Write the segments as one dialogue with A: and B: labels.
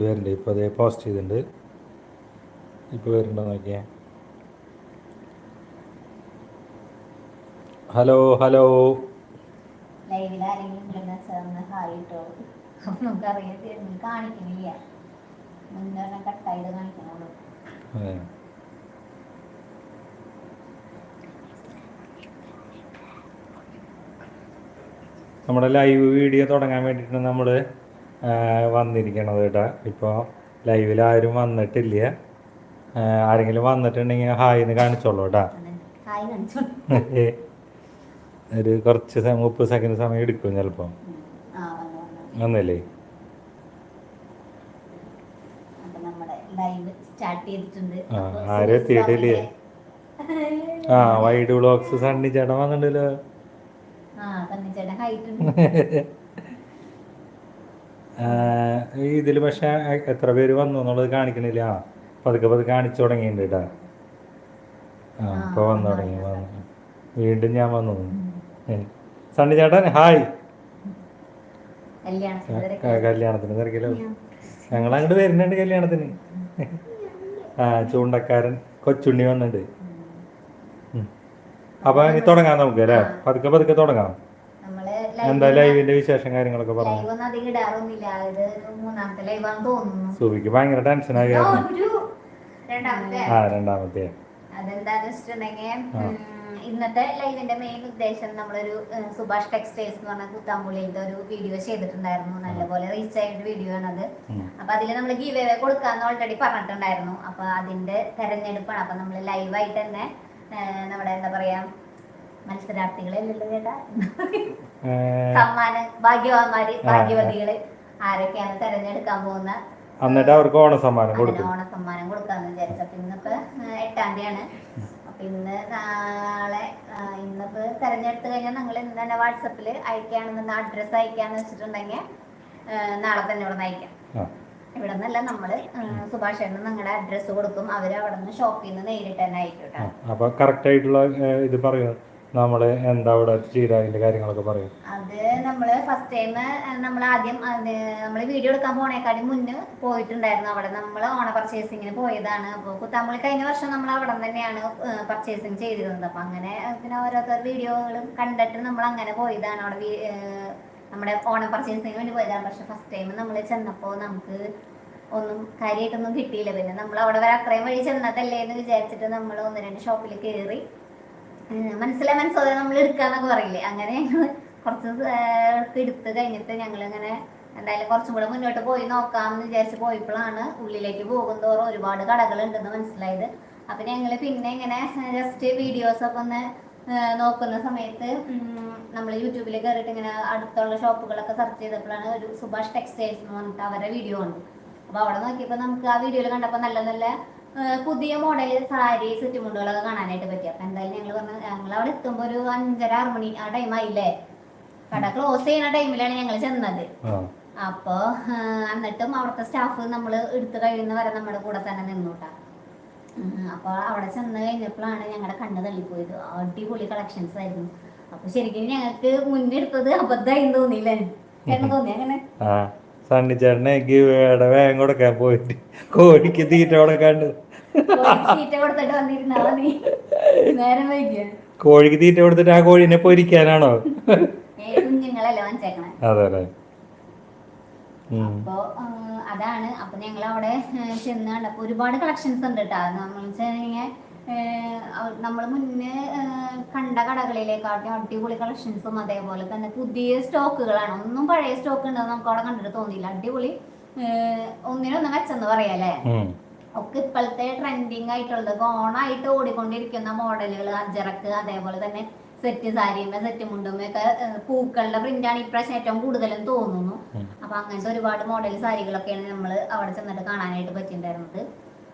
A: വരുന്നുണ്ട് ഇപ്പോൾ അതേ പോസ്റ്റ് ചെയ്തിട്ടുണ്ട് ഇപ്പോൾ വരുന്നുണ്ടോ നോക്കിയേ. Hello hello. നമ്മുടെ ലൈവ് വീഡിയോ തുടങ്ങാൻ വേണ്ടിയിട്ടാണ് നമ്മൾ വന്നിരിക്കണത് കേട്ടോ. ഇപ്പോൾ ലൈവിൽ ആരും വന്നിട്ടില്ല. ആരെങ്കിലും വന്നിട്ടുണ്ടെങ്കിൽ ഹായ് എന്ന് കാണിച്ചോളൂ കേട്ടോ. ഒരു കുറച്ച് മുപ്പത് സെക്കൻഡ് സമയം എടുക്കും ചിലപ്പോൾ വന്നില്ലേ? ആരും എത്തിയിട്ടില്ലേ? ആ വൈഡ് വ്ളോഗ്സ് സണ്ണി ചേട്ടൻ വന്നിട്ടുണ്ടല്ലോ
B: ആ സണ്ണിച്ചേട്ടൻ ഹൈറ്റ് ഉണ്ട്
A: ഇതിൽ പക്ഷേ എത്ര പേര് വന്നു എന്നുള്ളത് കാണിക്കണില്ല. പതുക്കെ പതുക്കെ കാണിച്ചു തുടങ്ങിയിട്ടുണ്ട് കേട്ടാ ആ ഇപ്പോൾ വന്നു തുടങ്ങി. വന്നു. വീണ്ടും ഞാൻ വന്നു. സണ്ണി ചേട്ടൻ ഹായ്.
B: കല്യാണ
A: കല്യാണത്തിന് തിരക്കിലോ. ഞങ്ങൾ അങ്ങോട്ട് വരുന്നുണ്ട് കല്യാണത്തിന്. ആ ചൂണ്ടക്കാരൻ കൊച്ചുണ്ണി വന്നിട്ടുണ്ട്. അപ്പൊ ഇനി തുടങ്ങാം നമുക്ക് അല്ലേ? പതുക്കെ പതുക്കെ തുടങ്ങാം. എന്താ ലൈവിന്റെ വിശേഷം കാര്യങ്ങളൊക്കെ പറഞ്ഞു?
B: ലൈവ് ഒന്നും അധികം ഇടാറൊന്നുമില്ല. ഇത് മൂന്നാമത്തെ ലൈവാന്ന് തോന്നുന്നു.
A: ഭയങ്കര
B: ടെൻഷൻ
A: ആയിരുന്നു
B: ഒരു രണ്ടാമത്തെ.
A: ആ രണ്ടാമത്തെ.
B: അതെന്താന്ന് വെച്ചിട്ടുണ്ടെങ്കിൽ ഇന്നത്തെ ലൈവിന്റെ മെയിൻ ഉദ്ദേശം നമ്മളൊരു സുഭാഷ് ടെക്സ്റ്റൈൽസ് എന്ന് പറഞ്ഞ ഒരു വീഡിയോ ചെയ്തിട്ടുണ്ടായിരുന്നു. നല്ലപോലെ റീച്ച് ആയിട്ട് വീഡിയോ ആണത്. അപ്പൊ അതിൽ നമ്മൾ ഗീവ് അവേ കൊടുക്കാന്ന് ഓൾറെഡി പറഞ്ഞിട്ടുണ്ടായിരുന്നു. അപ്പൊ അതിന്റെ തെരഞ്ഞെടുപ്പാണ്. അപ്പൊ നമ്മൾ ലൈവായിട്ട് തന്നെ നമ്മുടെ എന്താ പറയാ മത്സരാർത്ഥികളല്ലല്ലോ ചേട്ടാ? സമ്മാന ഭാഗ്യവാന്മാര് ഭാഗ്യവതികൾ ആരൊക്കെയാണ് തെരഞ്ഞെടുക്കാൻ പോകുന്ന
A: എന്നിട്ട് അവർക്ക്
B: ഓണസമ്മാനം
A: കൊടുക്കും.
B: ഓണസമ്മാനം കൊടുക്കാന്ന് വിചാരിച്ചു. അപ്പൊ ഇന്നിപ്പോ എട്ടാം തീയതിയാണ്. അപ്പൊ ഇന്ന് നാളെ ഇന്നിപ്പോ തെരഞ്ഞെടുത്ത് കഴിഞ്ഞാൽ നിങ്ങൾ ഇന്ന് തന്നെ വാട്സപ്പിൽ അയക്കുകയാണെന്ന് അഡ്രസ്സ് അയക്കാന്ന് വെച്ചിട്ടുണ്ടെങ്കിൽ നാളെ തന്നെ ഇവിടെ നിന്ന് അയക്കാം. ഇവിടെ നിന്നല്ല നമ്മൾ സുഭാഷ് നിങ്ങളുടെ അഡ്രസ്സ് കൊടുക്കും. അവർ അവിടെ നിന്ന് ഷോപ്പിൽ നിന്ന് നേരിട്ട് തന്നെ അയക്കും കേട്ടോ.
A: അപ്പൊ കറക്റ്റ് ആയിട്ടുള്ള ഇത് പറയൂ നമ്മൾ എന്താ അവിടെ ചെയ്ത അതിന്റെ കാര്യങ്ങളൊക്കെ പറയും?
B: അത് നമ്മൾ ഫസ്റ്റ് ടൈം നമ്മൾ ആദ്യം നമ്മൾ വീഡിയോ എടുക്കാൻ പോണേക്കാട്ടി മുന്നേ പോയിട്ടുണ്ടായിരുന്നു അവിടെ. നമ്മൾ ഓണ പർച്ചേസിങ്ങിന് പോയതാണ്. അപ്പോൾ കുത്താമ്പുള്ളി കഴിഞ്ഞ വർഷം നമ്മൾ അവിടെ തന്നെയാണ് പർച്ചേസിങ് ചെയ്തിരുന്നത്. അപ്പം അങ്ങനെ പിന്നെ ഓരോരുത്തർ വീഡിയോകളും കണ്ടിട്ട് നമ്മൾ അങ്ങനെ പോയതാണ് അവിടെ നമ്മുടെ ഓണം പർച്ചേസിങ്ങിന് വേണ്ടി പോയതാണ്. പക്ഷെ ഫസ്റ്റ് ടൈം നമ്മൾ ചെന്നപ്പോൾ നമുക്ക് ഒന്നും കാര്യമായിട്ടൊന്നും കിട്ടിയില്ല. പിന്നെ നമ്മൾ അവിടെ വരെ അത്രയും വഴി ചെന്നതല്ലേ എന്ന് വിചാരിച്ചിട്ട് നമ്മൾ ഒന്ന് രണ്ട് ഷോപ്പിൽ കയറി ഉം, മനസ്സിലെ മനസ്സോടെ നമ്മൾ എടുക്കാന്നൊക്കെ പറയില്ലേ? അങ്ങനെ കുറച്ച് എടുത്ത് കഴിഞ്ഞിട്ട് ഞങ്ങൾ ഇങ്ങനെ എന്തായാലും കുറച്ചും കൂടെ മുന്നോട്ട് പോയി നോക്കാമെന്ന് വിചാരിച്ച് പോയപ്പോഴാണ് ഉള്ളിലേക്ക് പോകുന്തോറും ഒരുപാട് കടകൾ ഉണ്ടെന്ന് മനസ്സിലായത്. അപ്പൊ ഞങ്ങൾ പിന്നെ ഇങ്ങനെ ജസ്റ്റ് വീഡിയോസ് ഒക്കെ ഒന്ന് നോക്കുന്ന സമയത്ത് നമ്മൾ യൂട്യൂബിൽ കയറിയിട്ട് ഇങ്ങനെ അടുത്തുള്ള ഷോപ്പുകളൊക്കെ സെർച്ച് ചെയ്തപ്പോഴാണ് ഒരു സുഭാഷ് ടെക്സ്റ്റൈൽസ് എന്ന് പറഞ്ഞിട്ട് അവരുടെ വീഡിയോ ഉണ്ട് അപ്പൊ അവിടെ നോക്കിയപ്പോൾ നമുക്ക് ആ വീഡിയോയിൽ കണ്ടപ്പോൾ നല്ല നല്ല പുതിയ മോഡൽ സാരി സെറ്റ് മുണ്ടുകളൊക്കെ കാണാനായിട്ട് പറ്റി. അപ്പൊ എന്തായാലും ഞങ്ങൾ പറഞ്ഞ ഞങ്ങൾ അവിടെ എത്തുമ്പോ ഒരു അഞ്ചര ആറ് മണി ആ ടൈം ആയില്ലേ? കട ക്ലോസ് ചെയ്യുന്ന ടൈമിലാണ് ഞങ്ങൾ ചെന്നത്. അപ്പോ എന്നിട്ടും അവിടുത്തെ സ്റ്റാഫ് നമ്മൾ എടുത്തു കഴിയുന്ന വരെ നമ്മുടെ കൂടെ തന്നെ നിന്നൂട്ടാ. അപ്പോൾ അവിടെ ചെന്ന് കഴിഞ്ഞപ്പോഴാണ് ഞങ്ങളുടെ കണ്ണ് തള്ളിപ്പോയത്. അടിപൊളി കളക്ഷൻസ് ആയിരുന്നു. അപ്പൊ ശരിക്കും ഞങ്ങൾക്ക് മുന്നെടുത്തത് അബദ്ധമായി തോന്നിയില്ലേ? ചേട്ടൻ തോന്നി അങ്ങനെ?
A: സണ്ണി ചേട്ടനെ വേട വേഗം കൊടുക്കാൻ പോയിട്ട്. കോഴിക്ക് തീറ്റ കൊടുക്കാണ്ട്. കോഴിക്ക് തീറ്റ കൊടുത്തിട്ട് ആ കോഴിനെ പൊരിക്കാനാണോ? അതെ അതെ.
B: അപ്പോ അതാണ്. അപ്പൊ ഞങ്ങൾ അവിടെ ചെന്ന് കണ്ടപ്പോ ഒരുപാട് കളക്ഷൻസ് ഉണ്ട് കേട്ടോ നമ്മൾ വെച്ചാൽ നമ്മൾ മുന്നേ കണ്ട കടകളിലേക്കാട്ടും അടിപൊളി കളക്ഷൻസും അതേപോലെ തന്നെ പുതിയ സ്റ്റോക്കുകളാണ്. ഒന്നും പഴയ സ്റ്റോക്ക് ഉണ്ടെന്ന് നമുക്ക് അവിടെ കണ്ടിട്ട് തോന്നിയില്ല. അടിപൊളി ഒന്നിനൊന്നും മെച്ചെന്ന് പറയാല്ലേ ഒക്കെ ഇപ്പോഴത്തെ ട്രെൻഡിങ് ആയിട്ടുള്ളത്. ഓണായിട്ട് ഓടിക്കൊണ്ടിരിക്കുന്ന മോഡലുകൾ അജറക്ക് അതേപോലെ തന്നെ സെറ്റ് സാരിയുമേ സെറ്റ് മുണ്ടുമേ ഒക്കെ പൂക്കളുടെ പ്രിന്റാണ് ഇപ്രാവശ്യം ഏറ്റവും കൂടുതലും തോന്നുന്നു. അപ്പൊ അങ്ങനത്തെ ഒരുപാട് മോഡൽ സാരികളൊക്കെയാണ് നമ്മൾ അവിടെ ചെന്നിട്ട് കാണാനായിട്ട് പറ്റിയിട്ടുണ്ടായിരുന്നത്.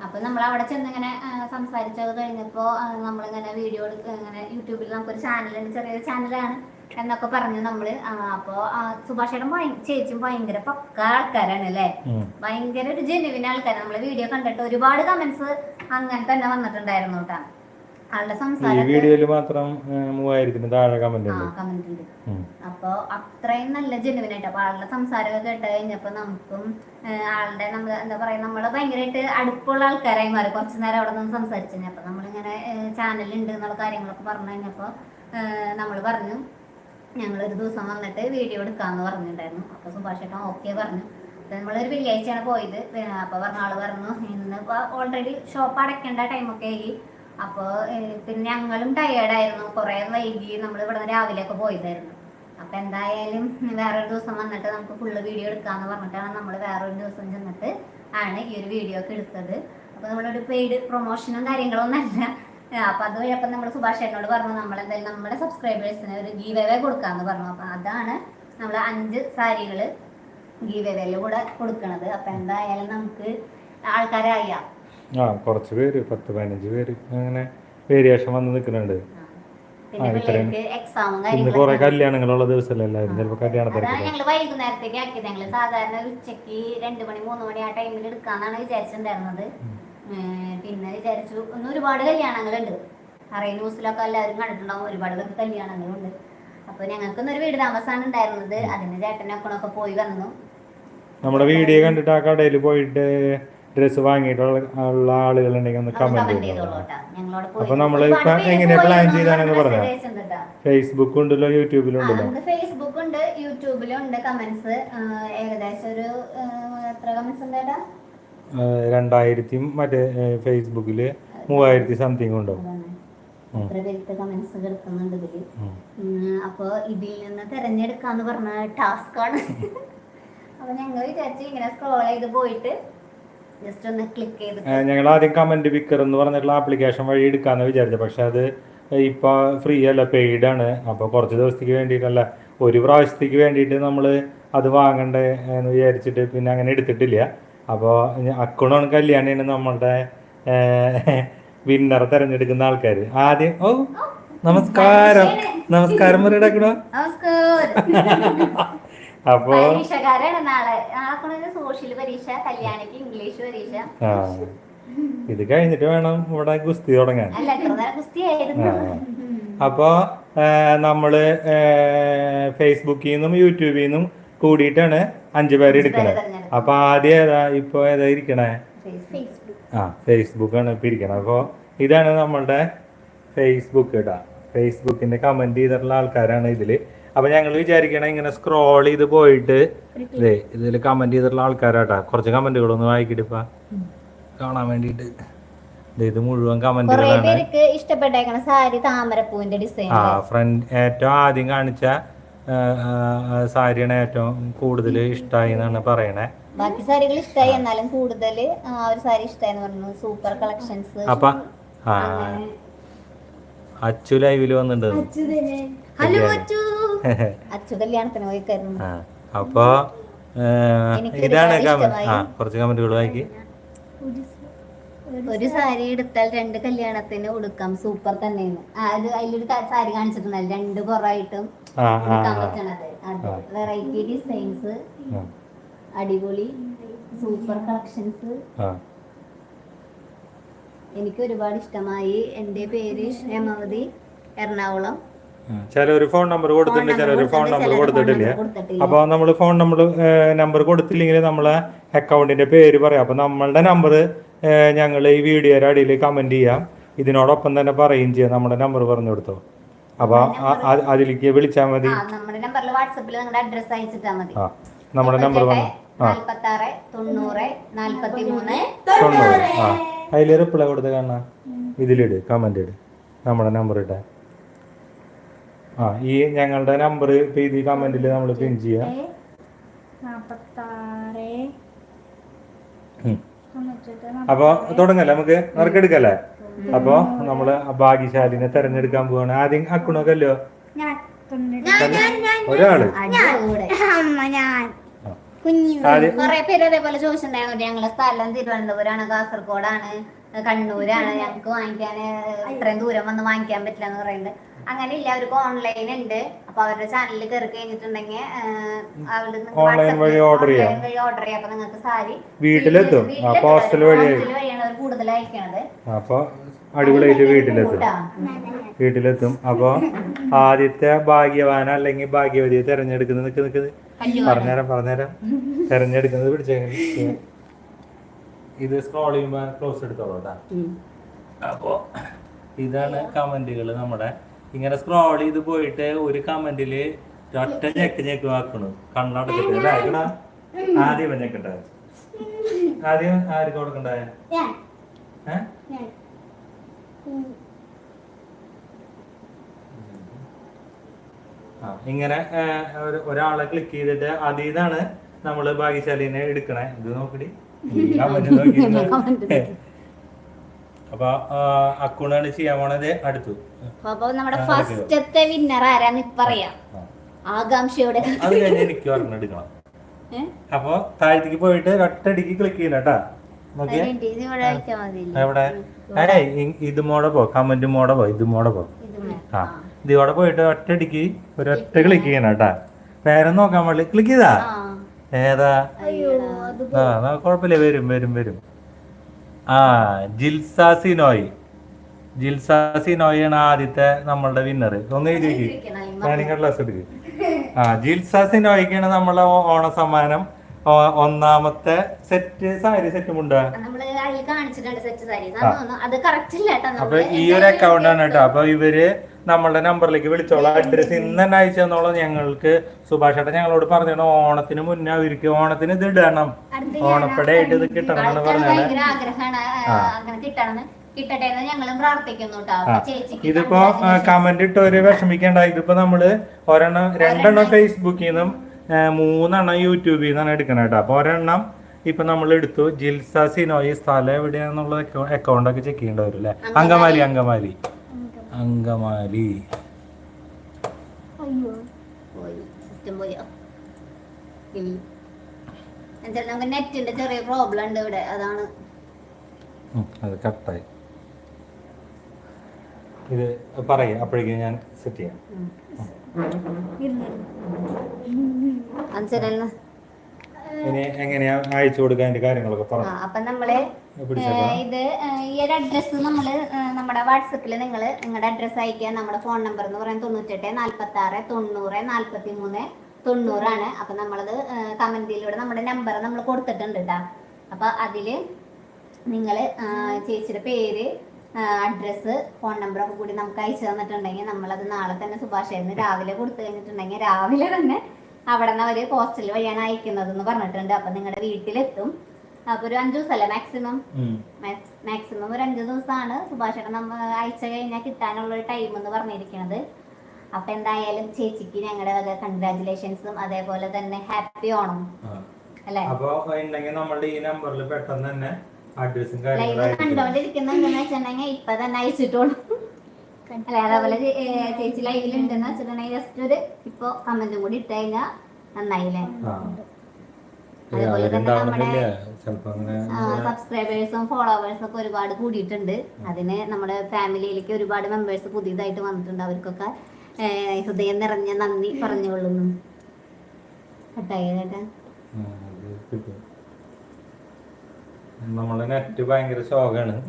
B: അപ്പൊ നമ്മൾ അവിടെ ചെന്ന് ഇങ്ങനെ ഏഹ്, സംസാരിച്ചത് കഴിഞ്ഞപ്പോ നമ്മളിങ്ങനെ വീഡിയോ ഇങ്ങനെ യൂട്യൂബിൽ നമുക്കൊരു ചാനലുണ്ട് ചെറിയൊരു ചാനലാണ് എന്നൊക്കെ പറഞ്ഞു നമ്മൾ. അപ്പോ സുഭാഷേട്ടൻ ചേച്ചിയും ഭയങ്കര പക്ക ആൾക്കാരാണ് അല്ലെ. ഭയങ്കര ഒരു ജെനുവിൻ ആൾക്കാരാണ്. നമ്മളെ വീഡിയോ കണ്ടിട്ട് ഒരുപാട് കമന്റ്സ് അങ്ങനെ തന്നെ വന്നിട്ടുണ്ടായിരുന്നു കേട്ടാ. ആളുടെ സംസാരം
A: വീഡിയോയിൽ മാത്രം മൂവായിരത്തിന് താഴെ കമന്റ് ഉണ്ട്.
B: അപ്പൊ അത്രയും നല്ല ജെനുവിൻ ആയിട്ട് അപ്പൊ ആളുടെ സംസാരമൊക്കെ കേട്ട് കഴിഞ്ഞപ്പോ നമുക്കും ആളുടെ നമ്മൾ എന്താ പറയാ നമ്മൾ ഭയങ്കരമായിട്ട് അടുപ്പുള്ള ആൾക്കാരായി മാറി. കുറച്ചു നേരം അവിടെ നിന്ന് സംസാരിച്ചു അപ്പൊ നമ്മളിങ്ങനെ ചാനലുണ്ട് എന്നുള്ള കാര്യങ്ങളൊക്കെ പറഞ്ഞു കഴിഞ്ഞപ്പോ നമ്മൾ പറഞ്ഞു ഞങ്ങൾ ഒരു ദിവസം വന്നിട്ട് വീഡിയോ എടുക്കാന്ന് പറഞ്ഞിട്ടുണ്ടായിരുന്നു അപ്പൊ സുഭാഷേട്ടൻ ഓക്കെ പറഞ്ഞു. നമ്മളൊരു വെള്ളിയാഴ്ചയാണ് പോയത്. അപ്പൊ പറഞ്ഞ ആൾ പറഞ്ഞു ഇന്നിപ്പോ ഓൾറെഡി ഷോപ്പ് അടയ്ക്കേണ്ട ടൈമൊക്കെ ആയി. അപ്പൊ പിന്നെ ഞങ്ങളും ടയേർഡായിരുന്നു കുറെ വൈകി നമ്മൾ ഇവിടെ നിന്ന് രാവിലെ ഒക്കെ പോയതായിരുന്നു. അപ്പൊ എന്തായാലും വേറൊരു ദിവസം വന്നിട്ട് നമുക്ക് ഫുള്ള് വീഡിയോ എടുക്കാന്ന് പറഞ്ഞിട്ടാണ് നമ്മൾ വേറൊരു ദിവസം ചെന്നിട്ട് ആണ് ഈ ഒരു വീഡിയോ ഒക്കെ എടുത്തത്. അപ്പൊ നമ്മളൊരു പെയ്ഡ് പ്രൊമോഷനും കാര്യങ്ങളൊന്നും അല്ല. ആ, അപ്പൊ അത് വഴി നമ്മൾ സുഭാഷ് ചേട്ടനോട് പറഞ്ഞു നമ്മൾ എന്തായാലും നമ്മുടെ സബ്സ്ക്രൈബേഴ്സിന് ഒരു ഗീവേ കൊടുക്കാന്ന് പറഞ്ഞു. അപ്പൊ അതാണ് നമ്മൾ അഞ്ച് സാരികൾ ഗീവ് കൂടെ കൊടുക്കണത്. അപ്പൊ എന്തായാലും നമുക്ക് ആൾക്കാരായി
A: ആ കുറച്ച് പേര് പത്ത് പതിനഞ്ച് പേര് അങ്ങനെ വേരിയേഷൻ വന്ന് നിൽക്കുന്നുണ്ട്.
B: പിന്നെ
A: ആ, ഇത്രയും.
B: എക്സാമും
A: ഇന്ന് കുറെ കല്യാണങ്ങളുള്ള ദിവസമല്ലേ എല്ലാവരും? ചിലപ്പോൾ
B: അതാണ്
A: കല്യാണത്തിരക്കില്ല
B: ഞങ്ങൾ വൈകുന്നേരത്തേക്ക് ആക്കിയത്. ഞങ്ങൾ സാധാരണ ഉച്ചയ്ക്ക് രണ്ട് മണി മൂന്ന് മണി ആ ടൈമിൽ എടുക്കാന്നാണ് വിചാരിച്ചിട്ടുണ്ടായിരുന്നത്. ഏർ പിന്നെ വിചാരിച്ചു ഒന്ന് ഒരുപാട് കല്യാണങ്ങളുണ്ട്. അറിയ ന്യൂസിലൊക്കെ എല്ലാവരും കണ്ടിട്ടുണ്ടാവും ഒരുപാട് കല്യാണങ്ങളുണ്ട്. അപ്പൊ ഞങ്ങൾക്കൊന്നൊരു വീട് താമസമാണ് ഉണ്ടായിരുന്നത്. അതിന് ചേട്ടനൊക്കെ പോയി വന്നു.
A: നമ്മുടെ വീഡിയോ കണ്ടിട്ട് ആ കടയിൽ പോയിട്ട് ഡ്രസ്സ് വാങ്ങിയിട്ടുള്ള ഉള്ള ആളുകളുണ്ടെങ്കിൽ ഒന്ന് കമന്റ് ചെയ്തോളൂ. അപ്പൊ നമ്മൾ എങ്ങനെയാ പ്ലാൻ ചെയ്താണെന്ന് പറഞ്ഞു? ഫേസ്ബുക്ക് ഉണ്ടല്ലോ യൂട്യൂബിലും ഉണ്ടല്ലോ
B: നമുക്ക് ഫേസ്ബുക്ക് ഉണ്ട് യൂട്യൂബിലും ഉണ്ട് കമന്റ്സ് ഏകദേശം ഒരു എത്ര കമന്റ്സ് ഉണ്ട്
A: രണ്ടായിരത്തി മറ്റേ ഫേസ്ബുക്കിൽ മൂവായിരത്തി സംതിങ്
B: ഉണ്ടോ? പേർക്ക് കമന്റ്സ് കിടക്കുന്നുണ്ട് ഇതിൽ. അപ്പൊ ഇതിൽ നിന്ന് തെരഞ്ഞെടുക്കാന്ന് പറഞ്ഞ ടാസ്ക് ആണ്. അപ്പൊ ഞങ്ങൾ വിചാരിച്ചു ഇങ്ങനെ സ്ക്രോൾ ചെയ്ത് പോയിട്ട് ജസ്റ്റ് ഒന്ന് ക്ലിക്ക് ചെയ്ത്
A: ഞങ്ങൾ ആദ്യം കമന്റ് പിക്കർ എന്ന് പറഞ്ഞിട്ടുള്ള ആപ്ലിക്കേഷൻ വഴി എടുക്കാന്ന് വിചാരിച്ചത് പക്ഷെ അത് ഇപ്പൊ ഫ്രീ അല്ല പെയ്ഡ് ആണ്. അപ്പോൾ കുറച്ച് ദിവസത്തേക്ക് വേണ്ടിയിട്ടല്ല. ഒരു പ്രാവശ്യത്തേക്ക് വേണ്ടിയിട്ട് നമ്മൾ അത് വാങ്ങണ്ടേ എന്ന് വിചാരിച്ചിട്ട് പിന്നെ അങ്ങനെ എടുത്തിട്ടില്ല. അപ്പോൾ അക്കൗണ്ടാണ് കല്യാണിയാണ് നമ്മളുടെ വിന്നർ തിരഞ്ഞെടുക്കുന്ന ആൾക്കാർ ആദ്യം ഓ നമസ്കാരം. നമസ്കാരം പറയടാക്കണോ.
B: നമസ്കാരം.
A: അപ്പോ
B: പരീക്ഷക്കാരാണ് നാളെ. നാളെ സോഷ്യൽ പരീക്ഷ കല്യാണിക്ക് ഇംഗ്ലീഷ് പരീക്ഷ.
A: ഇത് കഴിഞ്ഞിട്ട് വേണം ഇവിടെ ഗുസ്തി തുടങ്ങാൻ. അപ്പൊ നമ്മൾ ഫേസ്ബുക്കിൽ നിന്നും യൂട്യൂബിൽ നിന്നും കൂടിയിട്ടാണ് അഞ്ചു പേര് എടുക്കണത് അപ്പൊ ആദ്യം ഏതാ ഇപ്പൊ ഏതാ ഇരിക്കണേ?
B: ഫേസ്ബുക്ക്
A: ആ ഫേസ്ബുക്കാണ് ഇപ്പോൾ അപ്പൊ ഇതാണ് നമ്മളുടെ ഫേസ്ബുക്ക് ഇടാ ഫേസ്ബുക്കിന്റെ കമന്റ് ചെയ്തിട്ടുള്ള ആൾക്കാരാണ് ഇതിൽ അപ്പോൾ ഞങ്ങൾ വിചാരിക്കണേ ഇങ്ങനെ സ്ക്രോൾ ചെയ്ത് പോയിട്ട് ഇതേ ഇതിൽ കമന്റ് ചെയ്തിട്ടുള്ള ആൾക്കാരാട്ടാ. കുറച്ച് കമന്റുകളൊന്ന് വായിക്കിട്ടിപ്പാ കാണാൻ വേണ്ടിയിട്ട്. ഇത് മുഴുവൻ
B: കമന്റുകളാണ് സാരി താമരപ്പൂവിന്റെ ഡിസൈൻ
A: ആ ഫ്രണ്ട് ഏറ്റവും ആദ്യം കാണിച്ച സാരിയാണ് ഏറ്റവും കൂടുതൽ ഇഷ്ടമായി എന്നാണ് പറയണേ.
B: ബാക്കി സാരികൾ ഇഷ്ടമായി എന്നാലും കൂടുതൽ ആ ഒരു സാരി ഇഷ്ടമായി പറഞ്ഞു. സൂപ്പർ കളക്ഷൻസ്
A: അപ്പൊ അച്ചു ലൈവിൽ വന്നിട്ടുണ്ട്.
B: ഹലോ അച്ചു അച്ചു കല്യാണത്തിന് പോയിക്കായിരുന്നു.
A: ആ അപ്പൊ ഇതാണ്. ആ കുറച്ച് കമന്റുകൾ വായിക്കി.
B: ഒരു സാരി എടുത്താൽ രണ്ട് കല്യാണത്തിന് ഉടുക്കാം. സൂപ്പർ തന്നെയാണ്. അത് അതിലൊരു സാരി കാണിച്ചിട്ടുണ്ടല്ലോ രണ്ട് കുറവായിട്ടും
A: ആ ആ
B: ഉടുക്കാൻ പറ്റണത് അത് വെറൈറ്റി ഡിസൈൻസ് അടിപൊളി. സൂപ്പർ കളക്ഷൻസ് എനിക്ക് ഒരുപാട് ഇഷ്ടമായി. എന്റെ പേര് ഹേമാവതി എറണാകുളം.
A: ചിലൊരു ഫോൺ നമ്പർ കൊടുത്തിട്ടുണ്ട് ചില ഒരു ഫോൺ നമ്പർ കൊടുത്തിട്ടില്ല.
B: അപ്പൊ
A: അപ്പോൾ നമ്മൾ ഫോൺ നമ്പർ നമ്പർ കൊടുത്തില്ലെങ്കിൽ നമ്മളെ അക്കൗണ്ടിന്റെ പേര് പറയാം. അപ്പോൾ നമ്മളുടെ നമ്പർ ഞങ്ങൾ ഈ വീഡിയോയുടെ അടിയിൽ കമന്റ് ചെയ്യാം. ഇതിനോടൊപ്പം തന്നെ പറയുകയും ചെയ്യാം. നമ്മുടെ നമ്പർ പറഞ്ഞു കൊടുത്തോ. അപ്പോൾ അതിലേക്ക് വിളിച്ചാൽ മതി.
B: നമ്മുടെ നമ്പറിൽ വാട്സപ്പിൽ നിങ്ങളുടെ അഡ്രസ് മതി.
A: ആ നമ്മുടെ നമ്പർ പറഞ്ഞു ആ.
B: നാൽപ്പത്തി ആറ് തൊണ്ണൂറ് നാൽപ്പത്തി മൂന്ന്
A: തൊണ്ണൂറ്. ആ. അതിൽ റിപ്ലൈ കൊടുത്ത് കാണാം ഇതിലിട് കമന്റ് ഇട്. നമ്മുടെ നമ്പർ ഇട്ടാ. ആ ഈ ഞങ്ങളുടെ നമ്പർ ഇപ്പം ഇത് കമന്റിൽ നമ്മൾ പിൻ ചെയ്യാം.
C: അപ്പൊ
A: അപ്പോൾ തുടങ്ങല്ലേ നമുക്ക്? നറുക്കെടുക്കല്ലേ? അപ്പോൾ നമ്മൾ ഭാഗ്യശാലിനെ തെരഞ്ഞെടുക്കാൻ പോവാണ്. ആദ്യം അക്കുണൊക്കെ അല്ലോ
C: ഞാൻ തൊണ്ണൂറ്
A: ഒരാൾ.
B: കുറെ പേര് അതേപോലെ ചോദിച്ചിട്ടുണ്ടായിരുന്നു. ഞങ്ങളെ സ്ഥലം തിരുവനന്തപുരമാണ് കാസർഗോഡാണ് കണ്ണൂരാണ്. ഞങ്ങൾക്ക് വാങ്ങിക്കാൻ ഇത്രയും ദൂരം വന്ന് വാങ്ങിക്കാൻ പറ്റില്ല എന്ന് പറയുന്നത് അങ്ങനെ എല്ലാവർക്കും ഓൺലൈൻ ഉണ്ട്. അപ്പൊ അവരുടെ ചാനലിൽ കയറി കഴിഞ്ഞിട്ടുണ്ടെങ്കിൽ
A: ഓൺലൈൻ വഴി ഓർഡർ ചെയ്യാം.
B: വഴി ഓർഡർ ചെയ്യാം. അപ്പൊ നിങ്ങൾക്ക് സാരി
A: വീട്ടിലെത്തും.
B: ഹോസ്റ്റൽ വഴിയാണ് കൂടുതൽ അയക്കണത്.
A: അപ്പോൾ അടിപൊളിയായിട്ട് വീട്ടിലെത്തും. വീട്ടിലെത്തും. അപ്പോൾ ആദ്യത്തെ ഭാഗ്യവാന അല്ലെങ്കിൽ ഭാഗ്യവതിയെ തെരഞ്ഞെടുക്കുന്നത് നിക്ക്
B: കല്ലുവാന.
A: പറഞ്ഞുതരാം പറഞ്ഞുതരാം തെരഞ്ഞെടുക്കുന്നത് പിടിച്ചേ ഇത് സ്ക്രോൾ ചെയ്യുമ്പോൾ ക്ലോസ് എടുത്തോളൂ കേട്ടോ. അപ്പോൾ ഇതാണ് കമന്റുകൾ നമ്മുടെ ഇങ്ങനെ സ്ക്രോൾ ചെയ്ത് പോയിട്ട് ഒരു കമന്റിൽ ഒറ്റ ഞെക്ക് ഞെക്ക് വാക്കണു. കണ്ണടക്കട്ടെ അല്ലേ? ഇങ്ങടാ? ആദ്യം ഇവൻ ഞെക്കട്ടെ ആദ്യം ആർക്ക് കൊടുക്കണ്ടായ ഇങ്ങനെ ഒരു- ഒരാളെ ക്ലിക്ക് ചെയ്തിട്ട് അതിൽ നിന്നാണ് നമ്മൾ ഭാഗ്യശാലിനെ എടുക്കണേ. ഇത് നോക്കടി. അപ്പൊ അക്കൗണ്ടാണ് ചെയ്യാൻ പോണത്. അടുത്തു.
B: അപ്പൊ നമ്മുടെ ഫസ്റ്റത്തെ വിന്നർ ആരാന്ന് ഇപ്പൊ അറിയാം.
A: ആ.
B: ആകാംക്ഷയോടെ.
A: അത് കഴിഞ്ഞ് എനിക്ക് ഒരെണ്ണം എടുക്കണം? അപ്പൊ താഴത്തേക്ക് പോയിട്ട് ഒറ്റടിക്ക് ക്ലിക്ക് ചെയ്യണം കേട്ടാ. എവിടെ? അടേ ഇത് മോടെ പോ. കമന്റ് മോടെ പോ. ഇത് മോടെ പോ.
B: ഇത് ഇവിടെ
A: ആ. ഇതിവിടെ പോയിട്ട് ഒറ്റടിക്ക് ഒരൊറ്റ ക്ലിക്ക് ചെയ്യണം കേട്ടാ. പേരെ നോക്കാൻ വേണ്ടി ക്ലിക്ക് ചെയ്താ. ഏതാ. ആ കുഴപ്പമില്ല. വരും വരും വരും. ആ ജിൽസ സിനോയ് നോയാണ് ആദ്യത്തെ നമ്മളുടെ വിന്നർ ഒന്ന് എഴുതി വെക്ക്
B: ഇരിക്കണം.
A: ഞാനിങ്ങ ക്ലാസ് എടുക്ക് ആ ജിൽസാസി നോയ്ക്കാണ് നമ്മളെ ഓണ സമ്മാനം ഒന്നാമത്തെ സെറ്റ് സാരി സെറ്റ് മുണ്ടാ അപ്പൊ ഈ ഒരു അക്കൗണ്ട് ആണ് കേട്ടോ. അപ്പൊ ഇവർ നമ്മളുടെ നമ്പറിലേക്ക് വിളിച്ചോളാം. അഡ്രസ് ഇന്ന് തന്നെ അയച്ചു തന്നോളാം. ഞങ്ങൾക്ക് സുഭാഷ് ഏട്ടൻ ഞങ്ങളോട് പറഞ്ഞു ഓണത്തിന് മുന്നേ അവർക്ക് ഓണത്തിന് ഇത് ഇടണം. ഓണപ്പടയായിട്ട് ഇത് കിട്ടണം എന്ന്. പറഞ്ഞാണ്
B: കിട്ടട്ടെ എന്ന് ഞങ്ങളും പ്രാർത്ഥിക്കുന്നു കേട്ടോ
A: ഇതിപ്പോ കമന്റ് ഇട്ടവര് വിഷമിക്കണ്ട. ഇതിപ്പോ നമ്മൾ ഒരെണ്ണം രണ്ടെണ്ണം ഫേസ്ബുക്കിൽ നിന്നും മൂന്നെണ്ണം യൂട്യൂബിൽ നിന്നാണ് എടുക്കണേ കേട്ടോ അപ്പൊ ഒരെണ്ണം ഇപ്പൊ നമ്മൾ എടുത്തു. ജിൽസ സിനോയി സ്ഥലം എവിടെയാന്നുള്ള അക്കൗണ്ട് ഒക്കെ ചെക്ക് ചെയ്യേണ്ടി വരും അല്ലേ അങ്കമാലി അങ്കമാലി അങ്കമാലി
B: നമുക്ക് നെറ്റിന്റെ ചെറിയ പ്രോബ്ലം ഉണ്ട് ഇവിടെ. അതാണ്.
A: അത് കട്ടായി ഇത് പറയുക അപ്പോഴേക്കും ഞാൻ സെറ്റ് ചെയ്യാം. ഇനി എങ്ങനെയാ അയച്ചു കൊടുക്കാൻ അതിന്റെ കാര്യങ്ങളൊക്കെ പറഞ്ഞു
B: അപ്പൊ നമ്മൾ ഇത് ഈ ഒരു അഡ്രസ്സ് നമ്മൾ നമ്മുടെ വാട്സപ്പിൽ നിങ്ങൾ നിങ്ങളുടെ അഡ്രസ്സ് അയക്കുക നമ്മുടെ ഫോൺ നമ്പർ എന്ന് പറയുന്നത് തൊണ്ണൂറ്റെട്ട് നാല്പത്തി ആറ് തൊണ്ണൂറ് നാല്പത്തി മൂന്ന് തൊണ്ണൂറാണ് അപ്പൊ നമ്മളത് കമന്റിലൂടെ നമ്മുടെ നമ്പർ നമ്മൾ കൊടുത്തിട്ടുണ്ട് കേട്ടോ അപ്പൊ അതിൽ നിങ്ങൾ ചേച്ചിയുടെ പേര് അഡ്രസ്സ് ഫോൺ നമ്പറൊക്കെ കൂടി നമുക്ക് അയച്ചു തന്നിട്ടുണ്ടെങ്കിൽ നമ്മളത് നാളെ തന്നെ സുഭാഷേന്ന് രാവിലെ കൊടുത്തു കഴിഞ്ഞിട്ടുണ്ടെങ്കിൽ രാവിലെ തന്നെ അവിടെ നിന്ന് അവർ പോസ്റ്റൽ വഴിയാണ് അയക്കുന്നത് എന്ന് പറഞ്ഞിട്ടുണ്ട്. അപ്പൊ നിങ്ങളുടെ വീട്ടിലെത്തും. അപ്പൊ ഒരു അഞ്ചു ദിവസമല്ലേ മാക്സിമം മാക്സിമം ഒരു അഞ്ചു ദിവസമാണ് സുഭാഷേട്ടൻ നമ്മൾ അയച്ച കഴിഞ്ഞാൽ കിട്ടാനുള്ള ഒരു ടൈം എന്ന് പറഞ്ഞിരിക്കുന്നത് അപ്പൊ എന്തായാലും ചേച്ചിക്ക് ഞങ്ങളുടെ വക കൺഗ്രാചുലേഷൻസും അതേപോലെ തന്നെ ഹാപ്പി ഓണം
A: അല്ലേ
B: അല്ലെ?
A: അപ്പൊ ഉണ്ടെങ്കിൽ നമ്മളുടെ ഈ നമ്പറിൽ പെട്ടെന്ന് തന്നെ അഡ്രസ്സും കാര്യങ്ങളും
B: ഇപ്പൊ തന്നെ അയച്ചിട്ടോളൂ. അല്ലെ അതേപോലെ ചേച്ചി ലൈവിൽ ഉണ്ടെന്ന് വെച്ചിട്ടുണ്ടെങ്കിൽ ജസ്റ്റ് ഒരു ഇപ്പൊ കമന്റും കൂടി ഇട്ട് കഴിഞ്ഞാൽ നന്നായില്ലേ? സബ്സ്ക്രൈബേഴ്സും ഫോളോവേഴ്സും ഒക്കെ ഒരുപാട് കൂടിയിട്ടുണ്ട്. അതിന് നമ്മുടെ ഫാമിലിയിലേക്ക് ഒരുപാട് മെമ്പേഴ്സ് പുതിയതായിട്ട് വന്നിട്ടുണ്ട്. അവർക്കൊക്കെ ഹൃദയം നിറഞ്ഞ നന്ദി പറഞ്ഞുകൊള്ളുന്നു. കിട്ടും.
A: നമ്മളെ നെറ്റ് ഭയങ്കര ശോകാണ്.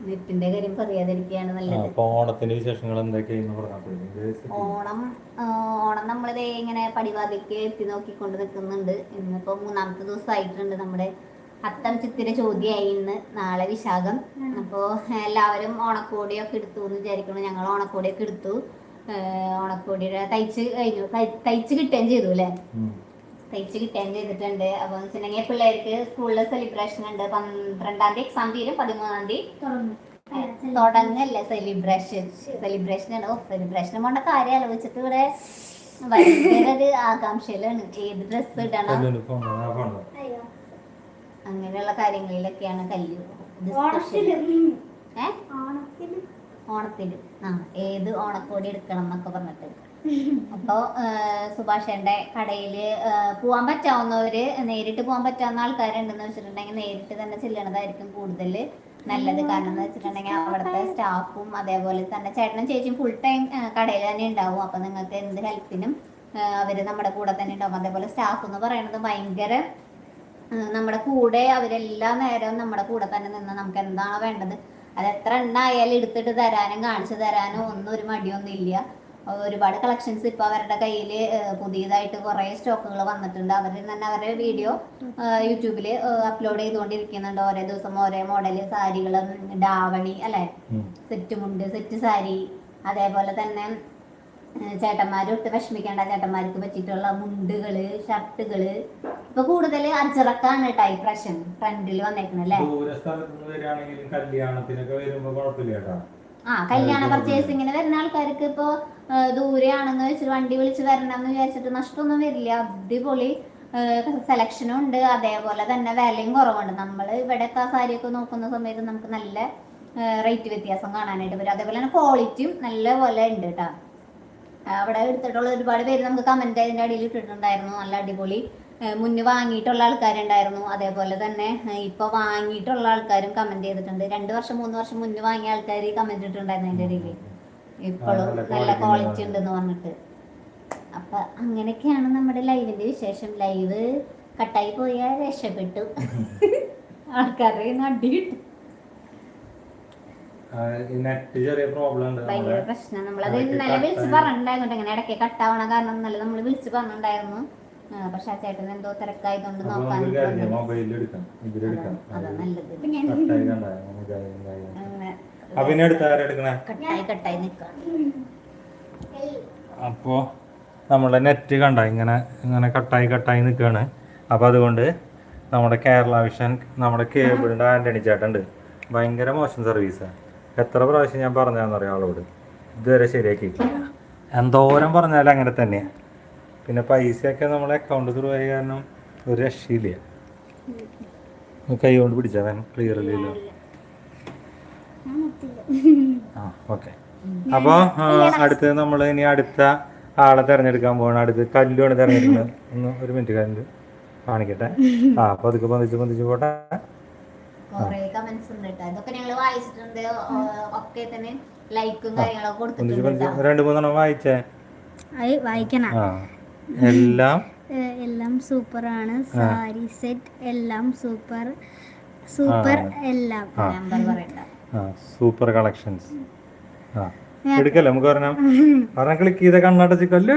B: നെറ്റിന്റെ കാര്യം പറയാതിരിക്കുകയാണ് നല്ലത്.
A: ഓണത്തിന്റെ വിശേഷങ്ങൾ പറഞ്ഞപ്പോഴേക്കും
B: ഓണം ഓണം നമ്മളിത് ഇങ്ങനെ പടിവാതിക്ക് എത്തി നോക്കിക്കൊണ്ട് നിൽക്കുന്നുണ്ട്. ഇന്നിപ്പോ മൂന്നാമത്തെ ദിവസം ആയിട്ടുണ്ട് നമ്മുടെ അത്തം ചിത്തിര ചോദ്യമായി ഇന്ന്. നാളെ വിശാഖം. അപ്പോ എല്ലാവരും ഓണക്കോടിയൊക്കെ എടുത്തു എന്ന് വിചാരിക്കുന്നു. ഞങ്ങൾ ഓണക്കോടിയൊക്കെ എടുത്തു. ഓണക്കോടിയുടെ തയ്ച്ച് കഴിഞ്ഞു. തയ്- തയ്ച്ച് കിട്ടുകയും ചെയ്തു അല്ലേ? തയ്ച്ച് കിട്ടുകയും ചെയ്തിട്ടുണ്ട്. അപ്പൊ വെച്ചിട്ടുണ്ടെങ്കിൽ പിള്ളേർക്ക് സ്കൂളിൽ സെലിബ്രേഷൻ ഉണ്ട്. പന്ത്രണ്ടാം തീയതി എക്സാം തീരും പതിമൂന്നാം തീയതി തുടങ്ങല്ലേ സെലിബ്രേഷൻ സെലിബ്രേഷൻ ആണ്. ഓ സെലിബ്രേഷൻ പോണ്ട കാര്യം ആലോചിച്ചിട്ട് ഇവിടെ ഭയങ്കര ആകാംക്ഷയിലാണ്. ഏത് ഡ്രസ്സ് ഇടണം?
C: അയ്യോ.
B: അങ്ങനെയുള്ള കാര്യങ്ങളിലൊക്കെയാണ് കല്ല്
C: ഓണത്തിന്.
B: ആ ഏത് ഓണക്കോടി എടുക്കണം എന്നൊക്കെ പറഞ്ഞിട്ട്. അപ്പോ സുഭാഷേന്റെ കടയിൽ പോകാൻ പോവാൻ പറ്റാവുന്നവര് നേരിട്ട് പോകാൻ പറ്റാവുന്ന ആൾക്കാരുണ്ടെന്ന് വെച്ചിട്ടുണ്ടെങ്കിൽ നേരിട്ട് തന്നെ ചെല്ലണതായിരിക്കും കൂടുതൽ നല്ലത്. കാരണം എന്ന് വെച്ചിട്ടുണ്ടെങ്കിൽ അവിടുത്തെ സ്റ്റാഫും അതേപോലെ തന്നെ ചേട്ടനും ചേച്ചിയും ഫുൾ ടൈം കടയിൽ തന്നെ ഉണ്ടാവും. അപ്പൊ നിങ്ങൾക്ക് എന്ത് ഹെൽപ്പിനും അവർ നമ്മുടെ കൂടെ തന്നെ ഉണ്ടാവും. അതേപോലെ സ്റ്റാഫ് എന്ന് പറയുന്നത് ഭയങ്കര നമ്മുടെ കൂടെ അവരെല്ലാ നേരവും നമ്മുടെ കൂടെ തന്നെ നിന്ന് നമുക്ക് എന്താണോ വേണ്ടത്. അത് എത്ര എണ്ണ ആയാലും എടുത്തിട്ട് തരാനും കാണിച്ചു തരാനോ ഒന്നും ഒരു മടിയൊന്നും ഇല്ല. ഒരുപാട് കളക്ഷൻസ് ഇപ്പൊ അവരുടെ കയ്യിൽ പുതിയതായിട്ട് കുറെ സ്റ്റോക്കുകൾ വന്നിട്ടുണ്ട്. അവർ തന്നെ അവരുടെ വീഡിയോ യൂട്യൂബിൽ അപ്ലോഡ് ചെയ്തുകൊണ്ടിരിക്കുന്നുണ്ട്. ഓരോ ദിവസം ഓരോ മോഡൽ സാരികൾ ഡാവണി അല്ലെ. സെറ്റ് മുണ്ട് സെറ്റ് സാരി. അതേപോലെ തന്നെ ചേട്ടന്മാരൊട്ട് വിഷമിക്കേണ്ട. ചേട്ടന്മാർക്ക് പറ്റിയിട്ടുള്ള മുണ്ടുകൾ ഷർട്ടുകൾ. ഇപ്പൊ കൂടുതൽ അച്ചറക്കാണ് കേട്ടോ ഈ പ്രശ്നം. ട്രെൻഡിൽ വന്നേക്കുന്നത് അല്ലേ?
A: ദൂര സ്ഥലത്ത് നിന്ന് കല്യാണത്തിനൊക്കെ വരുമ്പോ കുഴപ്പമില്ല കേട്ടാ
B: ആ കല്യാണ ഇങ്ങനെ വരുന്ന ആൾക്കാർക്ക് ഇപ്പോ ദൂരെയാണെന്ന് വെച്ചിട്ട് വണ്ടി വിളിച്ച് വരണം എന്ന് വിചാരിച്ചിട്ട് നഷ്ടമൊന്നും വരില്ല. അടിപൊളി. സെലക്ഷനും ഉണ്ട്. അതേപോലെ തന്നെ വിലയും കുറവുണ്ട്. നമ്മൾ ആ സാരിയൊക്കെ നോക്കുന്ന സമയത്ത് നമുക്ക് നല്ല റേറ്റ് വ്യത്യാസം കാണാനായിട്ട് വരും അതേപോലെ തന്നെ ക്വാളിറ്റിയും നല്ല പോലെ ഉണ്ട് കേട്ടോ അവിടെ എടുത്തിട്ടുള്ള ഒരുപാട് പേര് നമുക്ക് കമന്റ് അതിന്റെ അടിയിൽ ഇട്ടിട്ടുണ്ടായിരുന്നു. നല്ല അടിപൊളി. മുന്ന് വാങ്ങിയിട്ടുള്ള ആൾക്കാരുണ്ടായിരുന്നു. അതേപോലെ തന്നെ ഇപ്പൊ വാങ്ങിയിട്ടുള്ള ആൾക്കാരും കമന്റ് ചെയ്തിട്ടുണ്ട്. രണ്ട് വർഷം മൂന്ന് വർഷം മുന്നേ വാങ്ങിയ ആൾക്കാർ കമന്റ് ഇട്ടിട്ടുണ്ടായിരുന്നു അതിന്റെ ഇടയിൽ ഇപ്പോഴും
A: നല്ല
B: ക്വാളിറ്റി
A: ഉണ്ടെന്ന്
B: പറഞ്ഞിട്ട്. അപ്പൊ അങ്ങനെയൊക്കെയാണ് നമ്മുടെ ലൈവിന്റെ വിശേഷം. ലൈവ് കട്ടായി പോയാൽ രക്ഷപ്പെട്ടു. ആൾക്കാരുടെ അടി കിട്ടും. ഭയങ്കര
A: നമ്മുടെ
B: പ്രശ്നം. നമ്മളത് ഇന്നലെ വിളിച്ച് പറഞ്ഞിട്ടുണ്ടായിരുന്നു ഇങ്ങനെ ഇടയ്ക്ക് കട്ടാവണ കാരണം ഇന്നലെ നമ്മൾ വിളിച്ച് പറഞ്ഞിട്ടുണ്ടായിരുന്നു. പക്ഷെ ആ ചേട്ടൻ എന്തോ തിരക്കായതുകൊണ്ട്
A: അപ്പൊ
B: നോക്കാൻ അതാ നല്ലത്.
A: ഇതായി, ഇതായി.
B: അങ്ങനെ.
A: അപ്പൊ ഇനി അടുത്ത ആരാ എടുക്കണേ?
B: കട്ടായി കട്ടായി നിൽക്കാം
A: അപ്പോൾ നമ്മുടെ നെറ്റ് കണ്ട ഇങ്ങനെ ഇങ്ങനെ കട്ടായി കട്ടായി നിൽക്കുകയാണ്. അപ്പോൾ അതുകൊണ്ട് നമ്മുടെ കേരള വിഷൻ നമ്മുടെ കേബിളിന്റെ ആന്റണി ചേട്ടന്റെ ഭയങ്കര മോശം സർവീസാണ് എത്ര പ്രാവശ്യം ഞാൻ പറഞ്ഞാന്നറിയാം ആളോട്? ഇതുവരെ ശരിയാക്കിയിട്ടില്ല. എന്തോരം പറഞ്ഞാലും അങ്ങനെ തന്നെയാണ് പിന്നെ പൈസയൊക്കെ നമ്മളെ അക്കൗണ്ട് ത്രൂ ആയി കാരണം ഒരു രക്ഷയില്ല. കൈ കൊണ്ട് പിടിച്ചാൽ ക്ലിയർ ഇല്ലല്ലോ ആ ഓക്കെ അപ്പോൾ അടുത്ത് നമ്മൾ ഇനി അടുത്ത ആളെ തിരഞ്ഞെടുക്കാൻ പോകണം അടുത്ത് കല്ലുമാണ് തിരഞ്ഞെടുക്കുന്നത്. ഒന്ന് ഒരു മിനിറ്റ് കല്ല് കാണിക്കട്ടെ. ആ അപ്പൊ അതൊക്കെ ബന്ധിച്ച് ബന്ധിച്ച് പോട്ടെ.
B: കൊറേ കമന്റ്സ് ഉണ്ട് കേട്ടോ. ഇതൊക്കെ ഞങ്ങൾ വായിച്ചിട്ടുണ്ട്. ഓ, തന്നെ ലൈക്കും കാര്യങ്ങളൊക്കെ കൊടുത്തിട്ടുണ്ട്
A: പതിച്ച്
B: കേട്ടോ.
A: രണ്ട് മൂന്നെണ്ണം വായിച്ചേ?
C: വായിക്കണം.
A: ആ. എല്ലാം
C: എല്ലാം സൂപ്പറാണ്. സാരി സെറ്റ് എല്ലാം സൂപ്പർ. സൂപ്പർ എല്ലാം.
B: നമ്പർ പറയണ്ട.
A: Super collections. ആ എടുക്കല്ലേ? നമുക്ക് പറഞ്ഞാൽ പറഞ്ഞാൽ ക്ലിക്ക് ചെയ്ത കണ്ണടച്ച് കല്ലു.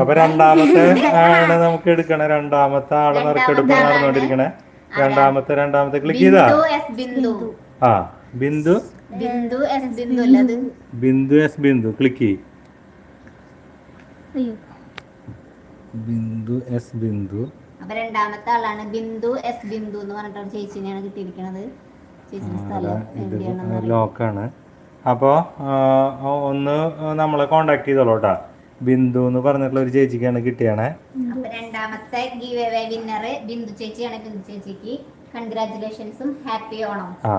A: അപ്പൊ രണ്ടാമത്തെ ആണ് നമുക്ക് എടുക്കണേ. രണ്ടാമത്തെ ആളെ നറുക്കെടുപ്പ് നടന്നുകൊണ്ടിരിക്കണേ. രണ്ടാമത്തെ രണ്ടാമത്തെ ക്ലിക്ക് ചെയ്താ?
B: ബിന്ദു എസ് ബിന്ദു.
A: ആ ബിന്ദു.
B: ബിന്ദു എസ് ബിന്ദു അല്ലത്
A: ബിന്ദു. എസ് ബിന്ദു. ക്ലിക്ക് ചെയ്
C: അയ്യോ
A: ബിന്ദു എസ് ബിന്ദു.
B: അപ്പൊ രണ്ടാമത്തെ ആളാണ് ബിന്ദു എസ് ബിന്ദു എന്ന് പറഞ്ഞിട്ട് ചേച്ചിനെയാണ് കിട്ടിയിരിക്കുന്നത് ചേച്ചിന്റെ സ്ഥലം എവിടെയാണെന്ന്
A: ലോക്കാണ്. അപ്പോൾ ഒന്ന് നമ്മളെ കോണ്ടാക്ട് ചെയ്തോളൂ കേട്ടോ ബിന്ദു എന്ന് പറഞ്ഞിട്ടുള്ള ഒരു ചേച്ചിക്കാണ് കിട്ടിയാണേ.
B: രണ്ടാമത്തെ വിന്നർ ബിന്ദു ചേച്ചിയാണ് ബിന്ദു ചേച്ചിക്ക്. കൺഗ്രാറ്റുലേഷൻസും ഹാപ്പി ഓണം.
A: ആ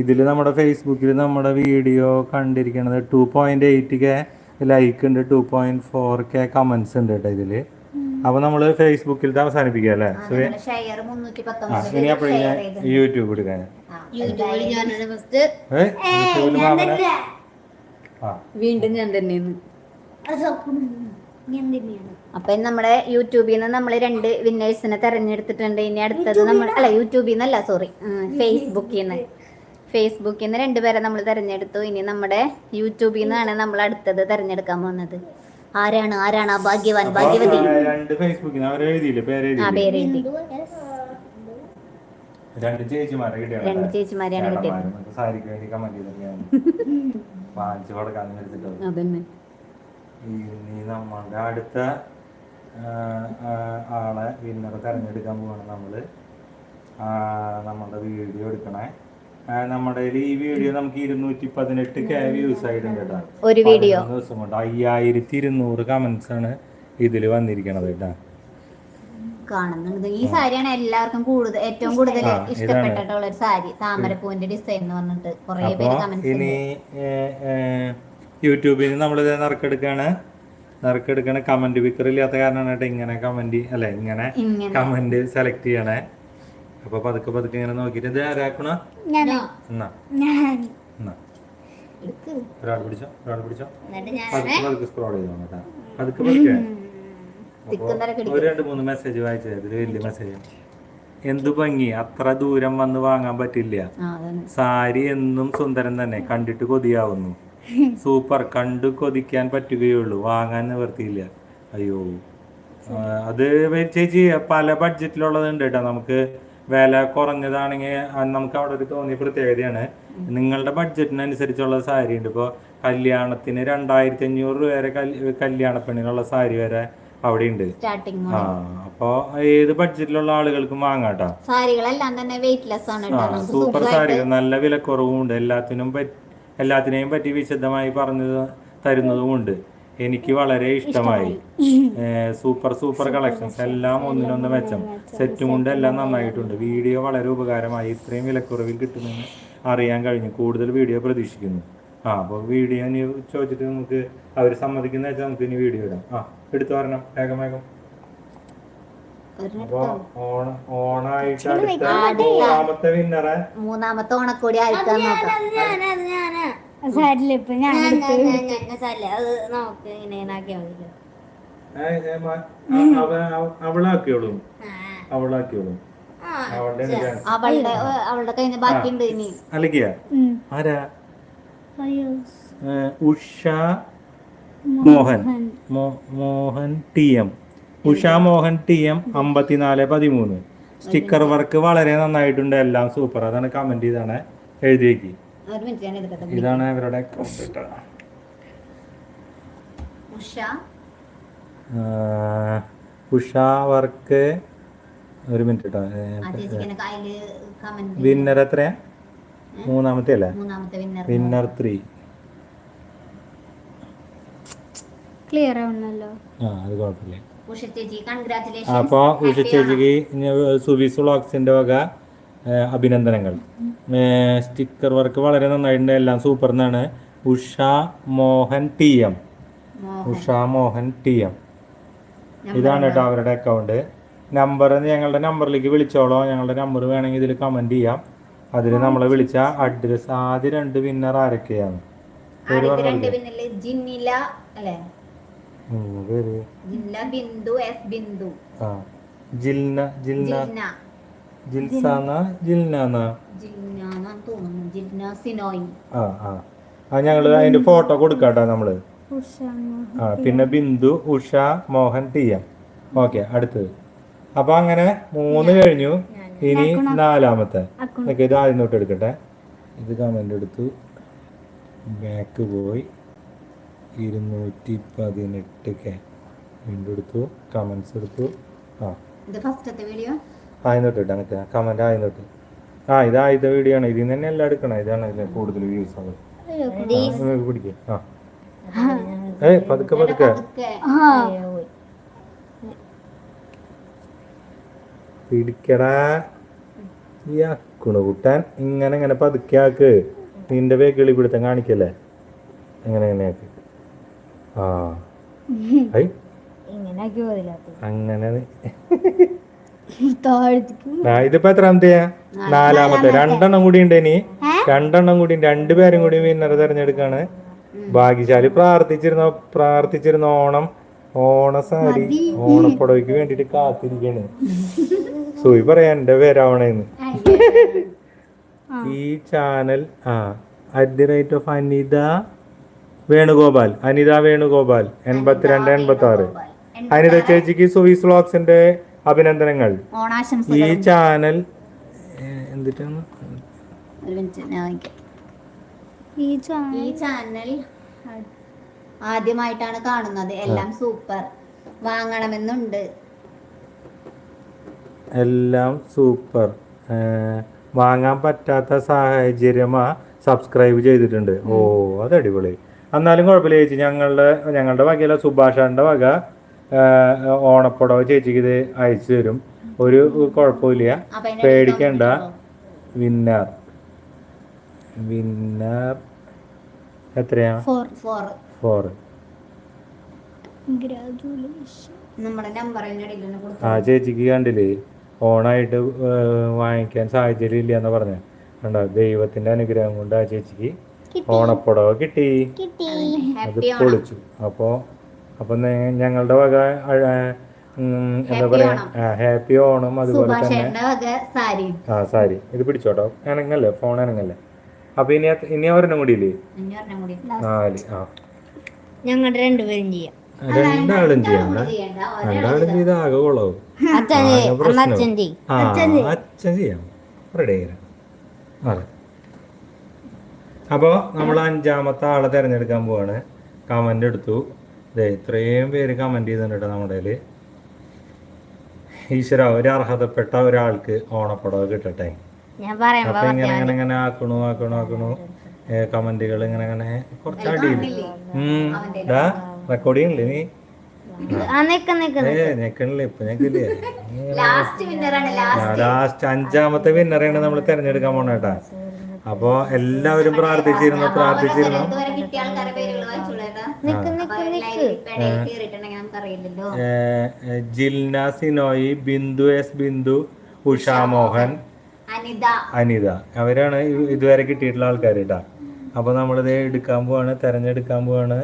A: ഇതിൽ നമ്മുടെ ഫേസ്ബുക്കിൽ നമ്മുടെ video കണ്ടിരിക്കണത് two point eight K like ഉണ്ട് two point four K comments ഉണ്ട് കേട്ടോ ഇതിൽ. അപ്പൊ നമ്മൾ ഫേസ്ബുക്കിൽ അവസാനിപ്പിക്കുക അല്ലേ? ഇനി അപ്പോഴും ഞാൻ യൂട്യൂബ് എടുക്കാൻ
B: വീണ്ടും ഞാൻ തന്നെയാണ്. അപ്പൊ നമ്മുടെ യൂട്യൂബിൽ നിന്ന് നമ്മൾ രണ്ട് വിന്നേഴ്സിനെ തെരഞ്ഞെടുത്തിട്ടുണ്ട്. ഇനി അടുത്തത് നമ്മൾ അല്ല യൂട്യൂബിൽ നിന്നല്ല സോറി ഫേസ്ബുക്കിൽ നിന്ന് ഫേസ്ബുക്കിൽ നിന്ന് രണ്ടുപേരെ നമ്മൾ തിരഞ്ഞെടുത്തു. ഇനി നമ്മുടെ യൂട്യൂബിൽ നിന്നാണ് നമ്മൾ അടുത്തത് തിരഞ്ഞെടുക്കാൻ പോകുന്നത്. ആരാണ്? ആരാണ് ആ ഭാഗ്യവാൻ? ഭാഗ്യവതി?
A: രണ്ട്
B: ആ പേര് എഴുതി.
A: ചേച്ചിമാരെ കിട്ടിയാണ്
B: രണ്ട് ചേച്ചിമാരെയാണ് കിട്ടിയത്.
A: സാരിക്ക് വേണ്ടി കമന്റ് ചെയ്തിട്ടാണ് വാങ്ങിച്ചു കൊടുക്കാന്ന് വെച്ചിട്ടുള്ളത്
B: അതന്നെ.
A: ഇനി നമ്മളുടെ അടുത്ത ആളെ വിന്നറെ തെരഞ്ഞെടുക്കാൻ പോവാണ് നമ്മൾ. നമ്മളുടെ നമ്മുടെ വീഡിയോ എടുക്കണേ. നമ്മുടെ ഈ വീഡിയോ നമുക്ക് ഇരുന്നൂറ്റി പതിനെട്ട് കെ വ്യൂസ് ആയിട്ടുണ്ട് കേട്ടോ.
B: ഒരു വീഡിയോ.
A: ദിവസം കൊണ്ട് അയ്യായിരത്തി ഇരുന്നൂറ് കമന്റ്സ് ആണ് ഇതിൽ വന്നിരിക്കണത് കേട്ടോ.
B: കാണുന്നുണ്ട്. ഈ സാരിയാണ് എല്ലാവർക്കും കൂടുതൽ ഏറ്റവും കൂടുതൽ. ഇഷ്ടപ്പെട്ടിട്ടുള്ള ഒരു സാരി. താമരപ്പൂവിന്റെ ഡിസൈൻ എന്ന് പറഞ്ഞിട്ട് കുറെ പേര് കമന്റ്സ്
A: ഇനി യൂട്യൂബിൽ നമ്മൾ നറുക്കെടുക്കാണ്. നറുക്കെടുക്കണ കമന്റ് പിക്കർ ഇല്ലാത്ത കാരണമാണ് കേട്ടോ ഇങ്ങനെ കമന്റ് അല്ലെ ഇങ്ങനെ കമന്റ് സെലക്ട് ചെയ്യണേ. അപ്പൊ പതുക്കെ പതുക്കെ ഇങ്ങനെ നോക്കിട്ട് ഇത് ആരാക്കണ
C: ഞാൻ
A: എന്നാ.
C: ഞാൻ.
A: എന്നാ. ഒരാൾ പിടിച്ചോ? ഒരാൾ പിടിച്ചോ?
B: ഞാൻ
A: പതുക്കെ പതുക്കെ സ്ക്രോൾ ചെയ്തോ കേട്ടോ പതുക്കെ പതുക്കെ. ഒരു രണ്ട് മൂന്ന് മെസ്സേജ് വായിച്ചത് ഇതിൽ വലിയ മെസ്സേജ് എന്തു ഭംഗി. അത്ര ദൂരം വന്ന് വാങ്ങാൻ പറ്റില്ല. സാരി എന്നും സുന്ദരം തന്നെ. കണ്ടിട്ട് കൊതിയാവുന്നു. സൂപ്പർ. കണ്ടു കൊതിക്കാൻ പറ്റുകയുള്ളൂ. വാങ്ങാൻ നിവർത്തിയില്ല. അയ്യോ. അത് ചേച്ചി പല ബഡ്ജറ്റിലുള്ളതുണ്ട് കേട്ടോ നമുക്ക് വില കുറഞ്ഞതാണെങ്കിൽ നമുക്ക് അവിടെ ഒരു തോന്നിയ പ്രത്യേകതയാണ്. നിങ്ങളുടെ ബഡ്ജറ്റിനനുസരിച്ചുള്ള സാരി ഉണ്ട്. ഇപ്പോൾ കല്യാണത്തിന് രണ്ടായിരത്തി അഞ്ഞൂറ് രൂപ വരെ കല്യാണ പെണ്ണിനുള്ള സാരി വരെ അവിടെ ഉണ്ട്. ആ അപ്പോൾ ഏത് ബഡ്ജറ്റിലുള്ള ആളുകൾക്കും വാങ്ങാട്ടോ
B: സാരികളെല്ലാം തന്നെ വെയിറ്റ്ലെസ് ആണ്
A: സൂപ്പർ സാരികൾ. നല്ല വിലക്കുറവുമുണ്ട്. എല്ലാത്തിനും പറ്റി എല്ലാത്തിനെയും പറ്റി വിശദമായി പറഞ്ഞു തരുന്നതുമുണ്ട്. എനിക്ക് വളരെ ഇഷ്ടമായി. സൂപ്പർ സൂപ്പർ കളക്ഷൻസ് എല്ലാം ഒന്നിനൊന്ന് മെച്ചം സെറ്റും കൊണ്ട് എല്ലാം നന്നായിട്ടുണ്ട്. വീഡിയോ വളരെ ഉപകാരമായി. ഇത്രയും വിലക്കുറവിൽ കിട്ടുമെന്ന് അറിയാൻ കഴിഞ്ഞു. കൂടുതൽ വീഡിയോ പ്രതീക്ഷിക്കുന്നു. ആ അപ്പോൾ വീഡിയോ ഇനി ചോദിച്ചിട്ട് നമുക്ക് അവർ സമ്മതിക്കുന്ന വെച്ചാൽ നമുക്ക് ഇനി വീഡിയോ ഇടാം. ആ എടുത്തു വരണം. വേഗം വേഗം. ഓണായിട്ട് അടുത്ത മൂന്നാമത്തെ വിന്നറെ
B: മൂന്നാമത്തെ ഓണക്കോടി നോക്കാം.
C: ഞാനാ. സാരില്ല ഇപ്പൊ ഞാൻ
B: അത് നമുക്ക് ഇങ്ങനെ ആക്കിയാൽ മതി
A: അവളാക്കിയോളൂ. അവളാക്കിയോളൂ. അവളുടെ
B: കയ്യിൽ ബാക്കിയുണ്ട് ഇനി.
A: അലക്കിയ? ആരാ? ഉഷ മോഹൻ. മോ- Mohan T M. Usha Mohan T M അമ്പത്തിനാല് പതിമൂന്ന്. സ്റ്റിക്കർ വർക്ക് വളരെ നന്നായിട്ടുണ്ട്. എല്ലാം സൂപ്പർ. അതാണ് കമന്റ് ചെയ്താണ് എഴുതി ഇതാണ് ഇവരുടെ കമ്പ്യൂട്ടർ
B: ഉഷ.
A: ഉഷ വർക്ക്. ഒരു മിനിറ്റ് കേട്ടോ വിന്നർ എത്രയാ? മൂന്നാമത്തെ അല്ലേ?
B: മൂന്നാമത്തെ വിന്നർ
A: വിന്നർ ത്രീ
C: ക്ലിയർ ആവണല്ലോ
A: ആ അത് കുഴപ്പമില്ല.
B: ഉഷ ചേച്ചി കൺഗ്രാറ്റുലേഷൻ
A: അപ്പോൾ ഉഷ ചേച്ചിക്ക് ഇനി സുബീസ് വ്ളോഗ്സിന്റെ വക അഭിനന്ദനങ്ങൾ. സ്റ്റിക്കർ വർക്ക് വളരെ നന്നായിട്ടുണ്ട്. എല്ലാം സൂപ്പർ എന്നാണ് Usha Mohan T M. Usha Mohan T M. ഇതാണ് കേട്ടോ അവരുടെ അക്കൗണ്ട് നമ്പർ ഞങ്ങളുടെ നമ്പറിലേക്ക് വിളിച്ചോളോ. ഞങ്ങളുടെ നമ്പർ വേണമെങ്കിൽ ഇതിൽ കമന്റ് ചെയ്യാം. അതിൽ നമ്മളെ വിളിച്ച അഡ്രസ് ആദ്യ രണ്ട് വിന്നർ ആരൊക്കെയാണ്? പേര് ജിൽന ജിൽന.
B: ജിൽന.
A: ജിൽസാന ആ ആ. ആ ഞങ്ങൾ അതിന്റെ ഫോട്ടോ കൊടുക്കാട്ടോ നമ്മൾ. ആ പിന്നെ Bindu Usha Mohan T M. Okay അടുത്തത്. അപ്പൊ അങ്ങനെ മൂന്ന് കഴിഞ്ഞു. ഇനി നാലാമത്തെ. ഓക്കെ ഇത് ആദ്യം തൊട്ട് എടുക്കട്ടെ. ഇത് കമന്റ് എടുത്തു. ബാക്ക് പോയി. ഇരുന്നൂറ്റി പതിനെട്ട് കെ. വീണ്ടും എടുത്തു. കമന്റ്സ് എടുത്തു. ആ.
B: ഇത് ഫസ്റ്റത്തെ വീഡിയോ
A: ആദ്യം തൊട്ട് ഇട്ടാ നിൽക്കുക കമന്റ് ആയി തൊട്ട് ആ ഇത് ആദ്യത്തെ വീഡിയോ ആണ്. ഇതിൽ നിന്ന് തന്നെ എല്ലാം എടുക്കണം. ഇതാണ് ഇതിൽ കൂടുതൽ വ്യൂസ് ആവുന്നത് പിടിക്കുക ആ. ഏയ് പതുക്കെ പതുക്കെ.
B: ഒക്കെ
A: പിടിക്കടാ. ഈ അക്കുണ കുട്ടാൻ ഇങ്ങനെ ഇങ്ങനെ പതുക്കെ ആക്ക്. നിന്റെ പേ പിടുത്തം കാണിക്കല്ലേ? അങ്ങനെ ഇങ്ങനെ ആക്ക്. ആ. അങ്ങനെ ഇതിപ്പോ എത്രാമത്തെയാ നാലാമത്തെ. രണ്ടെണ്ണം കൂടി ഉണ്ട് ഇനി. രണ്ടെണ്ണം കൂടി രണ്ടുപേരും കൂടി വിന്നർ തെരഞ്ഞെടുക്കാണ്. ഭാഗ്യശാലി പ്രാർത്ഥിച്ചിരുന്ന പ്രാർത്ഥിച്ചിരുന്ന ഓണം ഓണസാരി ഓണപ്പുടവയ്ക്ക് വേണ്ടിട്ട് കാത്തിരിക്കാണ് സൂയി പറയാ എന്റെ പേരാവണേന്ന്. ഈ ചാനൽ ആ at the rate of Anitha Venugopal. Anitha Venugopal എൺപത്തിരണ്ട് എൺപത്തി ആറ് അനിത ചേച്ചിക്ക് സുവീസ് വ്ളോഗ്സിന്റെ അഭിനന്ദനങ്ങൾ. ഈ ചാനൽ എന്തിട്ടാണ്?
B: ഒരു മിനിറ്റ് ഞാൻ വാങ്ങിക്കാം.
C: ഈ ചാനൽ
B: ആദ്യമായിട്ടാണ് കാണുന്നത്. എല്ലാം സൂപ്പർ. വാങ്ങണമെന്നുണ്ട്.
A: എല്ലാം സൂപ്പർ. വാങ്ങാൻ പറ്റാത്ത സാഹചര്യമാ സബ്സ്ക്രൈബ് ചെയ്തിട്ടുണ്ട്. ഓ അത് അടിപൊളി എന്നാലും കുഴപ്പമില്ല ചേച്ചി. ഞങ്ങളുടെ ഞങ്ങളുടെ വകയിലെ സുഭാഷാന്റെ വക. ഓണപ്പുടവ ചേച്ചിക്ക് ഇത് അയച്ചു തരും. ഒരു കുഴപ്പമില്ല. പേടിക്കണ്ട. വിന്നർ വിന്നർ എത്രയാ?
C: ഫോർ
A: ആ ചേച്ചിക്ക് കണ്ടില്ലേ? ഓണായിട്ട് വാങ്ങിക്കാൻ സാഹചര്യം ഇല്ല എന്ന് പറഞ്ഞു. കണ്ടോ? ദൈവത്തിന്റെ അനുഗ്രഹം കൊണ്ട് ആ ചേച്ചിക്ക് ഓണപ്പുടവ കിട്ടി. അത് പൊളിച്ചു. അപ്പോൾ അപ്പം ഞങ്ങളുടെ വക എന്താ പറയാ ഹാപ്പി ഓണം അതുപോലെ തന്നെ. ആ സാരി. ഇത് പിടിച്ചോട്ടോ? അനങ്ങല്ലേ ഫോൺ അനങ്ങല്ലേ അപ്പൊ ഇനി ഇനി ഒരെണ്ണം കൂടി. ഇല്ലേ നാല് ആ.
C: ഞങ്ങളുടെ രണ്ടുപേരും ചെയ്യാം.
A: രണ്ടാളും രണ്ടാളും ചെയ്ത ആകെ കൊള്ളാവും.
C: അച്ഛൻ ചെയ്യാം.
A: റെഡി അതെ. അപ്പോൾ നമ്മൾ അഞ്ചാമത്തെ ആളെ തിരഞ്ഞെടുക്കാൻ പോവാണ്. കമന്റ് എടുത്തു. ദേ ഇത്രയും പേര് കമന്റ് ചെയ്തിട്ടുണ്ട് നമ്മുടെ. ഈശ്വര ഒരു അർഹതപ്പെട്ട ഒരാൾക്ക് ഓണപ്പടവ് കിട്ടട്ടെ. അപ്പൊ ഇങ്ങനെ ഇങ്ങനെ ഇങ്ങനെ ആക്കണു ആക്കണു ആക്കണു. കമന്റുകൾ ഇങ്ങനെ ഇങ്ങനെ കുറച്ച് അടിയിൽ റെക്കോർഡിംഗ് ഇല്ലേ നീ?
B: ലാസ്റ്റ്
A: അഞ്ചാമത്തെ വിന്നറാണ് നമ്മൾ തിരഞ്ഞെടുക്കാൻ പോണ കേട്ടാ. അപ്പൊ എല്ലാവരും പ്രാർത്ഥിച്ചിരുന്നു പ്രാർത്ഥിച്ചിരുന്നു. ജിൽന സിനോയി ബിന്ദു എസ് ബിന്ദു ഉഷാ മോഹൻ
B: അനിത.
A: അനിത. അവരാണ് ഇതുവരെ കിട്ടിയിട്ടുള്ള ആൾക്കാർ കേട്ടാ അപ്പൊ നമ്മളിത് എടുക്കാൻ പോവാണ് തെരഞ്ഞെടുക്കാൻ പോവാണ്.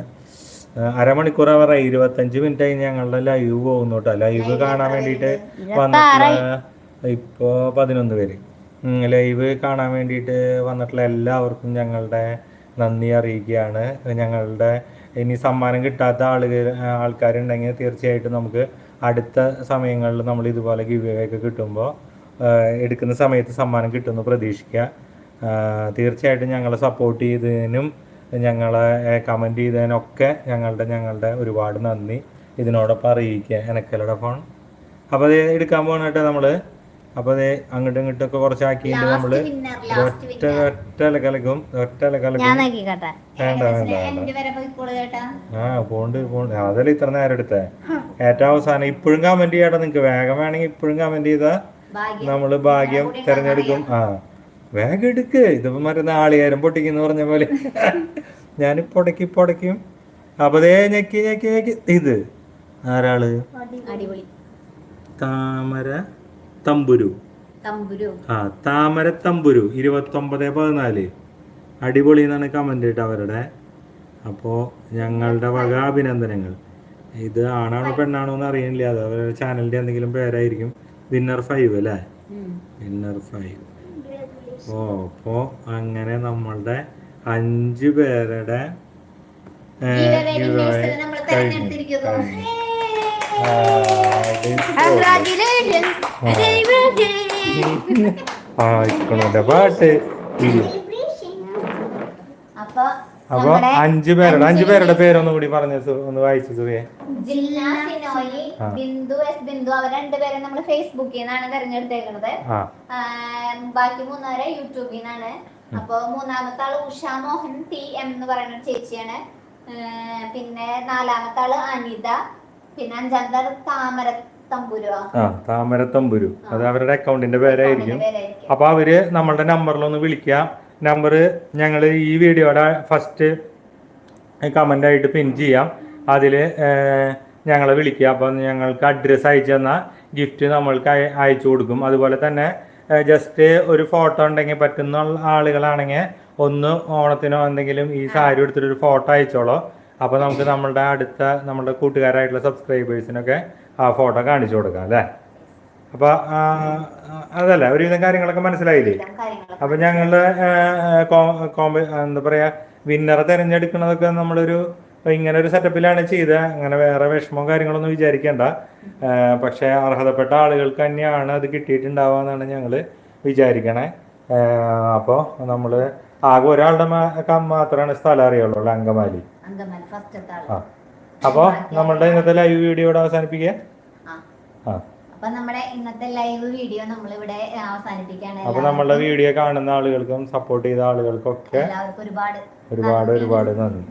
A: അരമണിക്കൂർ അവർ ഇരുപത്തഞ്ച് മിനിറ്റ് ആയി ഞങ്ങളുടെ ലൈവ് പോകുന്നു കേട്ടോ ലൈവ് കാണാൻ വേണ്ടിയിട്ട് വന്നിട്ടുള്ള ഇപ്പോ പതിനൊന്ന് പേര്. ലൈവ് കാണാൻ വേണ്ടിയിട്ട് വന്നിട്ടുള്ള എല്ലാവർക്കും ഞങ്ങളുടെ നന്ദി അറിയിക്കുകയാണ്. ഞങ്ങളുടെ ഇനി സമ്മാനം കിട്ടാത്ത ആളുകൾ ആൾക്കാരുണ്ടെങ്കിൽ തീർച്ചയായിട്ടും നമുക്ക് അടുത്ത സമയങ്ങളിൽ നമ്മൾ ഇതുപോലെ ഗിവ് കിട്ടുമ്പോൾ എടുക്കുന്ന സമയത്ത് സമ്മാനം കിട്ടുമെന്ന് പ്രതീക്ഷിക്കുക. തീർച്ചയായിട്ടും ഞങ്ങളെ സപ്പോർട്ട് ചെയ്തതിനും ഞങ്ങളെ കമന്റ് ചെയ്തതിനൊക്കെ ഞങ്ങളുടെ ഞങ്ങളുടെ ഒരുപാട് നന്ദി. ഇതിനോടൊപ്പം അറിയിക്കുക. എനക്കലയുടെ ഫോൺ അപ്പോൾ അത് എടുക്കാൻ പോകണം നമ്മൾ അപ്പോൾ അതേ അങ്ങോട്ടും ഇങ്ങോട്ടൊക്കെ കുറച്ചാക്കിയിട്ട് നമ്മൾ
B: വിന്നർ
A: ഒറ്റ ഒറ്റ കലക്കും ഒറ്റ
C: കലക്കും.
A: വേണ്ട വേണ്ട വേണ്ട. ആ പോണ്ട് പോണ്ട്. അതല്ല ഇത്ര നേരം എടുത്തേ? ഏറ്റവും അവസാനം ഇപ്പോഴും കമന്റ് ചെയ്യാട്ടോ നിങ്ങക്ക്. വേഗം വേണമെങ്കിൽ ഇപ്പോഴും കമന്റ് ചെയ്താ നമ്മൾ ഭാഗ്യം തിരഞ്ഞെടുക്കും. ആ വേഗം എടുക്ക്. ഇതിപ്പോ മറ്റേ നാളികേരം പൊട്ടിക്കുന്ന പറഞ്ഞ പോലെ. ഞാൻ പൊടക്കി പൊടക്കും. അപ്പൊ അതേ ഞെക്കി ഞെക്കി ഞെക്കി. ഇത് ആരാൾ?
B: അടിപൊളി.
A: താമര തമ്പുരു. ആ താമര തമ്പുരു ഇരുപത്തൊമ്പത് പതിനാല്. അടിപൊളി എന്നാണ് കമന്റ് ഇട്ട് അവരുടെ. അപ്പോ ഞങ്ങളുടെ വക അഭിനന്ദനങ്ങൾ. ഇത് ആണാണോ പെണ്ണാണോ എന്ന് അറിയില്ല അത് അവരുടെ ചാനലിന്റെ എന്തെങ്കിലും പേരായിരിക്കും. വിന്നർ ഫൈവ് അല്ലേ. വിന്നർ ഫൈവ് ഓ അപ്പോൾ അങ്ങനെ നമ്മളുടെ അഞ്ച് പേരുടെ കഴിഞ്ഞു. പാട്ട്.
B: അപ്പൊ
A: അഞ്ചു പേരുടെ അഞ്ചു പേരുടെ പേരൊന്നും കൂടി പറഞ്ഞു ഒന്ന് വായിച്ചു
B: ജില്ലാ സിനോയി ബിന്ദു എസ് ബിന്ദു അവർ രണ്ടുപേരെ നമ്മൾ ഫേസ്ബുക്കിൽ നിന്നാണ് തെരഞ്ഞെടുത്തേക്കുന്നത് ബാക്കി മൂന്നുപേരെ യൂട്യൂബിൽ നിന്നാണ് അപ്പൊ മൂന്നാമത്തെ ആൾ ഉഷ മോഹൻ ടി എം എന്ന് പറയുന്ന ചേച്ചിയാണ്. പിന്നെ നാലാമത്തെ ആൾ അനിത. പിന്നെ അഞ്ചാമത്തെ താമര
A: താമരത്തമ്പുരു അത് അവരുടെ അക്കൗണ്ടിന്റെ പേരായിരിക്കും. അപ്പൊ അവർ നമ്മളുടെ നമ്പറിലൊന്ന് വിളിക്കുക. നമ്പർ ഞങ്ങൾ ഈ വീഡിയോയുടെ ഫസ്റ്റ് കമന്റ് ആയിട്ട് പിൻ ചെയ്യാം. അതിൽ ഞങ്ങളെ വിളിക്കുക. അപ്പം ഞങ്ങൾക്ക് അഡ്രസ്സ് അയച്ചു തന്നാൽ ഗിഫ്റ്റ് നമ്മൾക്ക് അയ- അയച്ചു കൊടുക്കും. അതുപോലെ തന്നെ ജസ്റ്റ് ഒരു ഫോട്ടോ ഉണ്ടെങ്കിൽ പറ്റുന്ന ആളുകളാണെങ്കിൽ ഒന്ന് ഓണത്തിനോ എന്തെങ്കിലും ഈ സാരി എടുത്തിട്ട് ഒരു ഫോട്ടോ അയച്ചോളോ. അപ്പോൾ നമുക്ക് നമ്മളുടെ അടുത്ത നമ്മുടെ കൂട്ടുകാരായിട്ടുള്ള സബ്സ്ക്രൈബേഴ്സിനൊക്കെ ആ ഫോട്ടോ കാണിച്ചു കൊടുക്കാം അല്ലേ? അപ്പോൾ അതല്ല ഒരുവിധം കാര്യങ്ങളൊക്കെ മനസ്സിലായില്ലേ? അപ്പോൾ ഞങ്ങളുടെ എന്താ പറയാ വിന്നറെ തിരഞ്ഞെടുക്കുന്നതൊക്കെ നമ്മളൊരു ഇങ്ങനെ ഒരു സെറ്റപ്പിലാണ് ചെയ്തത് അങ്ങനെ വേറെ വിഷമവും കാര്യങ്ങളൊന്നും വിചാരിക്കേണ്ട. പക്ഷെ അർഹതപ്പെട്ട ആളുകൾക്ക് തന്നെയാണ് അത് കിട്ടിയിട്ടുണ്ടാവുക എന്നാണ് ഞങ്ങൾ വിചാരിക്കണേ. അപ്പോൾ നമ്മൾ ആകെ ഒരാളുടെ മാത്രമാണ് സ്ഥലം അറിയുള്ളൂ അങ്കമാലി. ആ. അപ്പോൾ നമ്മളുടെ ഇന്നത്തെ ലൈവ് വീഡിയോ ഇവിടെ അവസാനിപ്പിക്കുക?
B: ആ. അപ്പൊ നമ്മുടെ ഇന്നത്തെ ലൈവ് വീഡിയോ നമ്മൾ ഇവിടെ അവസാനിപ്പിക്കുകയാണ്.
A: അപ്പോൾ നമ്മളുടെ വീഡിയോ കാണുന്ന ആളുകൾക്കും സപ്പോർട്ട് ചെയ്ത ആളുകൾക്കും
B: ഒക്കെ ഒരുപാട്
A: ഒരുപാട് ഒരുപാട് നന്ദി.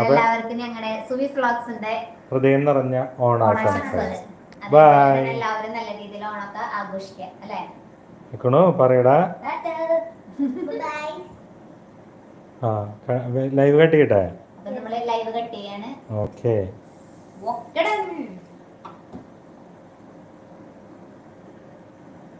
B: എല്ലാവർക്കും ഞങ്ങളുടെ സുവി വ്ളോഗ്സിന്റെ
A: ഹൃദയം നിറഞ്ഞ ഓണാശംസകൾ. ബൈ
B: എല്ലാവരും നല്ല രീതിയിൽ ഓണൊക്കെ ആഘോഷിക്കാം അല്ലേ?
A: പറയടാ. ആ ലൈവ് കട്ട് ചെയ്യട്ടെ?
B: അപ്പൊ നമ്മൾ ലൈവ് കട്ട് ചെയ്യാണ്.
A: ഓക്കേ